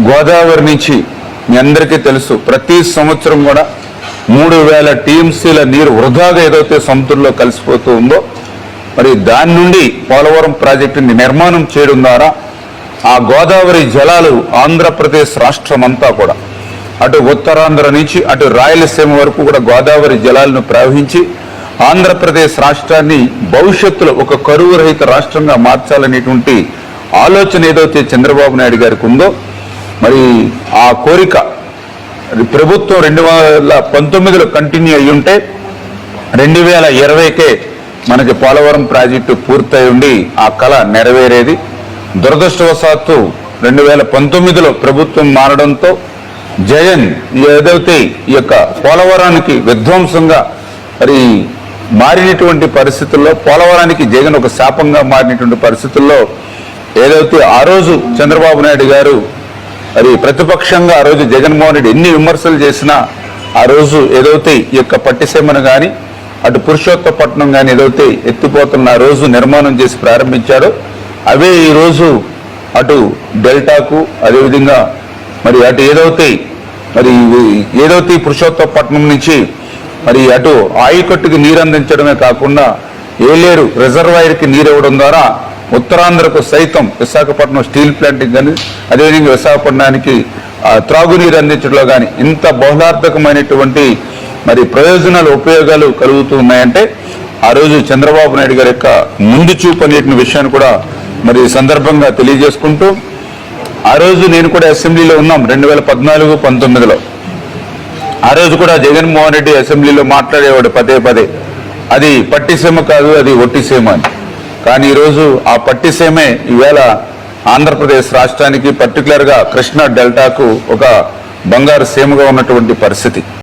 గోదావరి నుంచి మీ అందరికీ తెలుసు ప్రతి సంవత్సరం కూడా మూడు వేల టీఎంసీల నీరు వృధాగా ఏదైతే సముద్రంలో కలిసిపోతూ ఉందో మరి దాని నుండి పోలవరం ప్రాజెక్టుని నిర్మాణం చేయడం ద్వారా ఆ గోదావరి జలాలు ఆంధ్రప్రదేశ్ రాష్ట్రం అంతా కూడా అటు ఉత్తరాంధ్ర నుంచి అటు రాయలసీమ వరకు కూడా గోదావరి జలాలను ప్రవహించి ఆంధ్రప్రదేశ్ రాష్ట్రాన్ని భవిష్యత్తులో ఒక కరువు రహిత రాష్ట్రంగా మార్చాలనేటువంటి ఆలోచన ఏదైతే చంద్రబాబు నాయుడు గారికి ఉందో మరి ఆ కోరిక అది ప్రభుత్వం రెండు వేల పంతొమ్మిదిలో కంటిన్యూ అయ్యి ఉంటే రెండు వేల ఇరవైకే మనకి పోలవరం ప్రాజెక్టు పూర్తయి ఉండి ఆ కళ నెరవేరేది. దురదృష్టవశాత్తు రెండు వేల పంతొమ్మిదిలో ప్రభుత్వం మారడంతో జగన్ ఏదైతే ఈ యొక్క పోలవరానికి విధ్వంసంగా మరి మారినటువంటి పరిస్థితుల్లో పోలవరానికి జగన్ ఒక శాపంగా మారినటువంటి పరిస్థితుల్లో ఏదైతే ఆ రోజు చంద్రబాబు నాయుడు గారు మరి ప్రతిపక్షంగా ఆ రోజు జగన్మోహన్ రెడ్డి ఎన్ని విమర్శలు చేసినా ఆ రోజు ఏదైతే ఈ యొక్క పట్టిసీమను కానీ అటు పురుషోత్తపట్నం కానీ ఏదైతే ఎత్తిపోతున్న ఆ రోజు నిర్మాణం చేసి ప్రారంభించారో అవే ఈరోజు అటు డెల్టాకు అదేవిధంగా మరి అటు ఏదైతే మరి ఏదైతే పురుషోత్తపట్నం నుంచి మరి అటు ఆయుకట్టుకి నీరు అందించడమే కాకుండా ఏలేరు రిజర్వాయర్కి నీరు ఇవ్వడం ద్వారా ఉత్తరాంధ్రకు సైతం విశాఖపట్నం స్టీల్ ప్లాంట్కి కానీ అదేవిధంగా విశాఖపట్నానికి త్రాగునీరు అందించడంలో కానీ ఇంత బహుళార్థకమైనటువంటి మరి ప్రయోజనాలు ఉపయోగాలు కలుగుతూ ఉన్నాయంటే ఆ రోజు చంద్రబాబు నాయుడు గారి యొక్క ముందు చూపు అనేటువంటి విషయాన్ని కూడా మరి సందర్భంగా తెలియజేసుకుంటూ ఆ రోజు నేను కూడా అసెంబ్లీలో ఉన్నాం రెండు వేల పద్నాలుగు పంతొమ్మిదిలో. ఆ రోజు కూడా జగన్మోహన్ రెడ్డి అసెంబ్లీలో మాట్లాడేవాడు పదే పదే. అది పట్టిసీమ కాదు అది ఒట్టిసీమ అని. కానీ ఈరోజు ఆ పట్టిసీమే ఈవేళ ఆంధ్రప్రదేశ్ రాష్ట్రానికి పర్టికులర్గా కృష్ణా డెల్టాకు ఒక బంగారు సీమగా ఉన్నటువంటి పరిస్థితి.